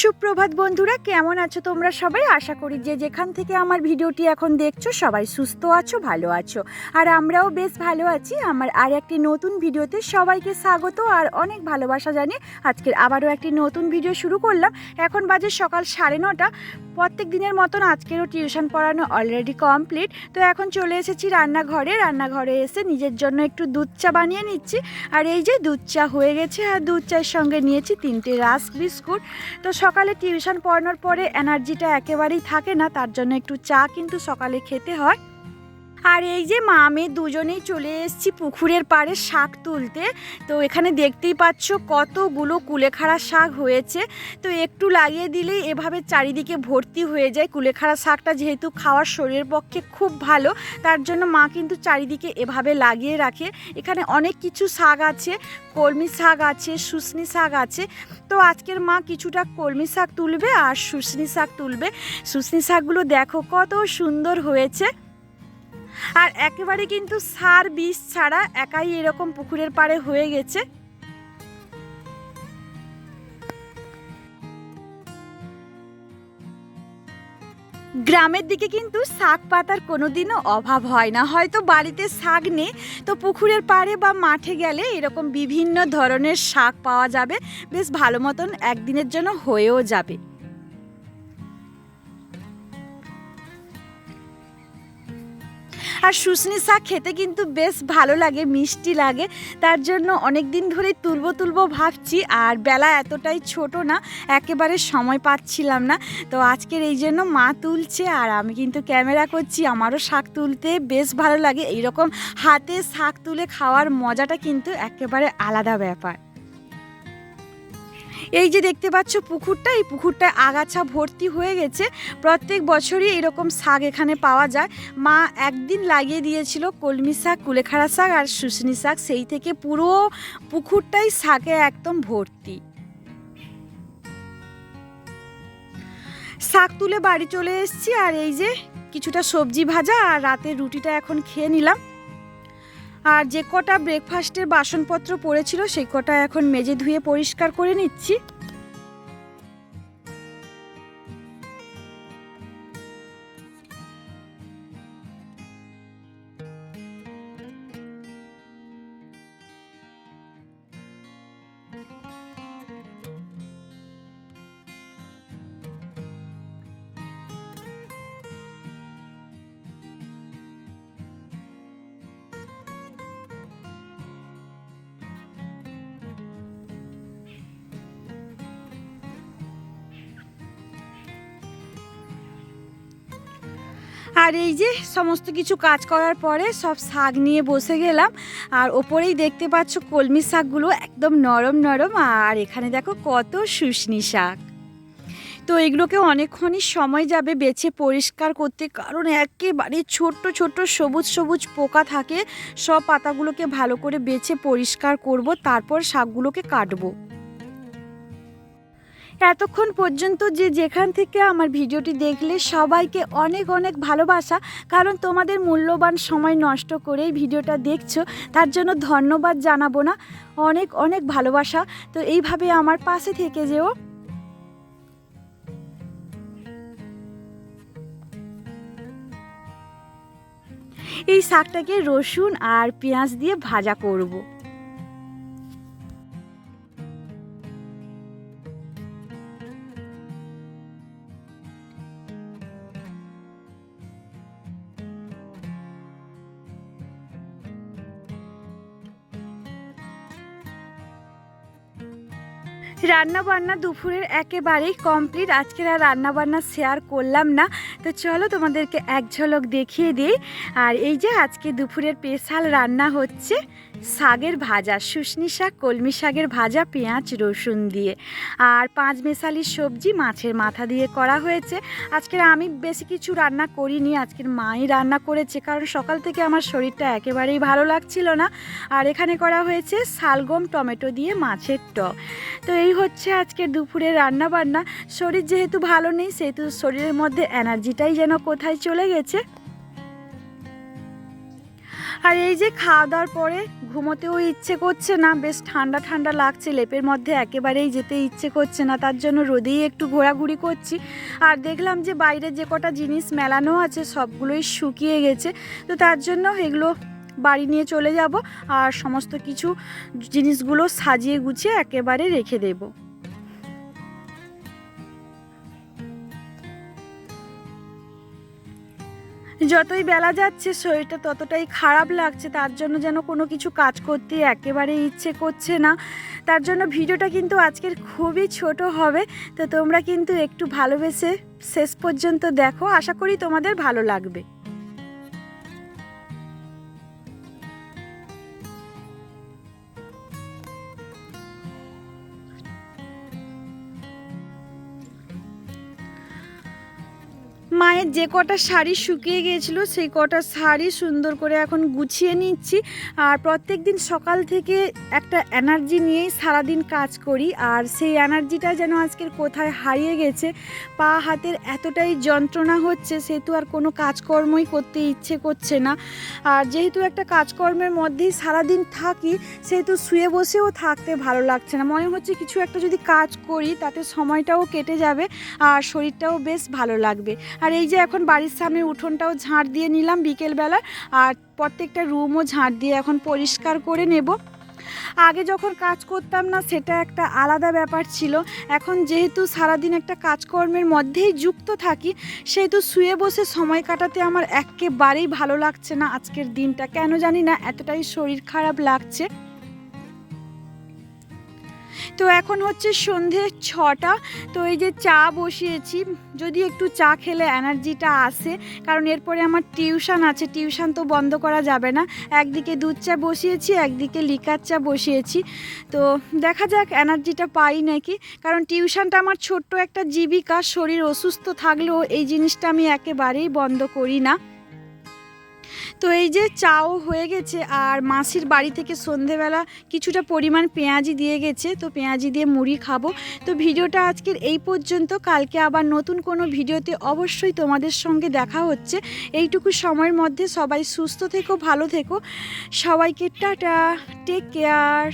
সুপ্রভাত বন্ধুরা, কেমন আছো তোমরা সবাই? আশা করি যে যেখান থেকে আমার ভিডিওটি এখন দেখছ, সবাই সুস্থ আছো, ভালো আছো। আর আমরাও বেশ ভালো আছি। আমার আর একটি নতুন ভিডিওতে সবাইকে স্বাগত আর অনেক ভালোবাসা জানি আজকের আবারও একটি নতুন ভিডিও শুরু করলাম। এখন বাজে সকাল সাড়ে নটা। প্রত্যেক দিনের মতন আজকেরও টিউশন পড়ানো অলরেডি কমপ্লিট তো এখন চলে এসেছি রান্নাঘরে। রান্নাঘরে এসে নিজের জন্য একটু দুধ চা বানিয়ে নিচ্ছি। আর এই যে দুধ চা হয়ে গেছে আর দুধ চায়ের সঙ্গে নিয়েছি তিনটে রাস্ক বিস্কুট। তো সকালে টিউশন পড়ানোর পরে এনার্জিটা একেবারেই থাকে না, তার জন্য একটু চা কিন্তু সকালে খেতে হয়। আর এই যে মা, আমি দুজনেই চলে এসেছি পুকুরের পাড়ে শাক তুলতে। তো এখানে দেখতেই পাচ্ছ কতগুলো কুলেখাড়া শাক হয়েছে। তো একটু লাগিয়ে দিলেই এভাবে চারিদিকে ভর্তি হয়ে যায়। কুলেখাড়া শাকটা যেহেতু খাওয়ার শরীরের পক্ষে খুব ভালো, তার জন্য মা কিন্তু চারিদিকে এভাবে লাগিয়ে রাখে। এখানে অনেক কিছু শাক আছে, কলমি শাক আছে, শুশনি শাক আছে। তো আজকের মা কিছুটা কলমি শাক তুলবে আর শুশনি শাক তুলবে। শুশনি শাকগুলো দেখো কত সুন্দর হয়েছে। আর একেবারে কিন্তু সার বিষ ছাড়া একাই এরকম পুকুরের পাড়ে হয়ে গেছে। গ্রামের দিকে কিন্তু শাক পাতার কোনোদিনও অভাব হয় না। হয়তো বাড়িতে শাক নেই, তো পুকুরের পাড়ে বা মাঠে গেলে এরকম বিভিন্ন ধরনের শাক পাওয়া যাবে। বেশ ভালো মতন একদিনের জন্য হয়েও যাবে। আর শুশনি শাক খেতে কিন্তু বেশ ভালো লাগে, মিষ্টি লাগে। তার জন্য অনেক দিন ধরে তুলবো তুলবো ভাবছি, আর বেলা এতটাই ছোট না, একেবারে সময় পাচ্ছিলাম না। তো আজকের এই জন্য মা তুলছে, আর আমি কিন্তু ক্যামেরা করছি, আমারও শাক তুলতে বেশ ভালো লাগে। এইরকম হাতে শাক তুলে খাওয়ার মজাটা কিন্তু একেবারে আলাদা ব্যাপার। এই যে দেখতে পাচ্ছ পুকুরটা, এই পুকুরটায় আগাছা ভর্তি হয়ে গেছে। প্রত্যেক বছরই এরকম শাক এখানে পাওয়া যায়। মা একদিন লাগিয়ে দিয়েছিল কলমি শাক, কুলেখাড়া শাক আর শুশনি শাক। সেই থেকে পুরো পুকুরটাই শাকে একদম ভর্তি। শাক তুলে বাড়ি চলে এসেছি আর এই যে কিছুটা সবজি ভাজা আর রাতের রুটিটা এখন খেয়ে নিলাম। আর যে কটা ব্রেকফাস্টের বাসনপত্র পড়েছিল সেই কটা এখন মেজে ধুয়ে পরিষ্কার করে নিচ্ছি। আর এই যে সমস্ত কিছু কাজ করার পরে সব শাক নিয়ে বসে গেলাম। আর ওপরেই দেখতে পাচ্ছ কলমি শাকগুলো একদম নরম নরম। আর এখানে দেখো কত শুশনি শাক। তো এগুলোকে অনেকক্ষণই সময় যাবে বেছে পরিষ্কার করতে, কারণ একেবারে ছোট্ট ছোট্ট সবুজ সবুজ পোকা থাকে। সব পাতাগুলোকে ভালো করে বেছে পরিষ্কার করব, তারপর শাকগুলোকে কাটবো। এতক্ষণ পর্যন্ত যে যেখান থেকে আমার ভিডিওটি দেখলে সবাইকে অনেক অনেক ভালোবাসা, কারণ তোমাদের মূল্যবান সময় নষ্ট করেই ভিডিওটা দেখছ, তার জন্য ধন্যবাদ জানাব না, অনেক অনেক ভালোবাসা। তো এইভাবে আমার পাশে থেকে যেও। এই শাকটাকে রসুন আর পেঁয়াজ দিয়ে ভাজা করব। রান্না বান্না দুপুরের একেবারেই কমপ্লিট আজকের আর রান্না বান্না শেয়ার করলাম না। তো চলো তোমাদেরকে এক ঝলক দেখিয়ে দিই। আর এই যে আজকে দুপুরের স্পেশাল রান্না হচ্ছে। শাকের ভাজা, শুশনি শাক, কলমি শাকের ভাজা, পেঁয়াজ, রসুন দিয়ে। আর পাঁচ মেশালি সবজি মাছের মাথা দিয়ে করা হয়েছে। আজকের আমি বেশি কিছু রান্না করিনি, আজকের মাই রান্না করেছে, কারণ সকাল থেকে আমার শরীরটা একেবারেই ভালো লাগছিল না। আর এখানে করা হয়েছে শালগম টমেটো দিয়ে মাছের টক। তো এই হচ্ছে আজকের দুপুরে রান্না বান্না শরীর যেহেতু ভালো নেই, সেহেতু শরীরের মধ্যে এনার্জিটাই যেন কোথায় চলে গেছে। আর এই যে খাওয়া দাওয়ার পরে ঘুমোতেও ইচ্ছে করছে না, বেশ ঠান্ডা ঠান্ডা লাগছে, লেপের মধ্যে একেবারেই যেতে ইচ্ছে করছে না, তার জন্য রোদেই একটু ঘোরাঘুরি করছি। আর দেখলাম যে বাইরে যে কটা জিনিস মেলানো আছে, সবগুলোই শুকিয়ে গেছে, তো তার জন্য এগুলো বাড়ি নিয়ে চলে যাব, আর সমস্ত কিছু জিনিসগুলো সাজিয়ে গুছিয়ে একেবারে রেখে দেবো। যতই বেলা যাচ্ছে, শরীরটা ততটাই খারাপ লাগছে, তার জন্য যেন কোনো কিছু কাজ করতে একেবারে ইচ্ছে করছে না। তার জন্য ভিডিওটা কিন্তু আজকের খুবই ছোট হবে, তো তোমরা কিন্তু একটু ভালোবেসে শেষ পর্যন্ত দেখো। আশা করি তোমাদের ভালো লাগবে। মায়ের যে কটা শাড়ি শুকিয়ে গিয়েছিল, সেই কটা শাড়ি সুন্দর করে এখন গুছিয়ে নিচ্ছি। আর প্রত্যেক দিন সকাল থেকে একটা এনার্জি নিয়েই সারাদিন কাজ করি। আর সেই এনার্জিটা যেন আজকের কোথায় হারিয়ে গেছে, পা হাতের এতটাই যন্ত্রণা হচ্ছে, সেহেতু আর কোনো কাজকর্মই করতে ইচ্ছে করছে না। আর যেহেতু একটা কাজকর্মের মধ্যেই সারাদিন থাকি, সেহেতু শুয়ে বসেও থাকতে ভালো লাগছে না। মনে হচ্ছে কিছু একটা যদি কাজ করি, তাতে সময়টাও কেটে যাবে, আর শরীরটাও বেশ ভালো লাগবে। আর এই যে এখন বাড়ির সামনে উঠোনটাও ঝাঁট দিয়ে নিলাম বিকেলবেলা, আর প্রত্যেকটা রুমও ঝাঁট দিয়ে এখন পরিষ্কার করে নেব। আগে যখন কাজ করতাম না, সেটা একটা আলাদা ব্যাপার ছিল। এখন যেহেতু সারাদিন একটা কাজকর্মের মধ্যেই যুক্ত থাকি, সেহেতু শুয়ে বসে সময় কাটাতে আমার একেবারেই ভালো লাগছে না আজকের দিনটা। কেন জানি না, এতটাই শরীর খারাপ লাগছে। তো এখন হচ্ছে সন্ধে ছটা, তো এই যে চা বসিয়েছি, যদি একটু চা খেলে এনার্জিটা আসে, কারণ এরপরে আমার টিউশন আছে, টিউশন তো বন্ধ করা যাবে না, একদিকে দুধ চা বসিয়েছি, একদিকে লিকার চা বসিয়েছি, তো দেখা যাক এনার্জিটা পাই নাকি, কারণ টিউশনটা আমার ছোট্ট একটা জীবিকা, শরীর অসুস্থ থাকলেও এই জিনিসটা আমি একেবারেই বন্ধ করি না। তো এই যে চাও হয়ে গেছে আর মাসির বাড়ি থেকে সন্ধেবেলা কিছুটা পরিমাণ পেঁয়াজি দিয়ে গেছে, তো পেঁয়াজি দিয়ে মুড়ি খাব। তো ভিডিওটা আজকের এই পর্যন্ত, কালকে আবার নতুন কোনো ভিডিওতে অবশ্যই তোমাদের সঙ্গে দেখা হচ্ছে। এইটুকু সময়ের মধ্যে সবাই সুস্থ থেকো, ভালো থেকো। সবাইকে টাটা টেক কেয়ার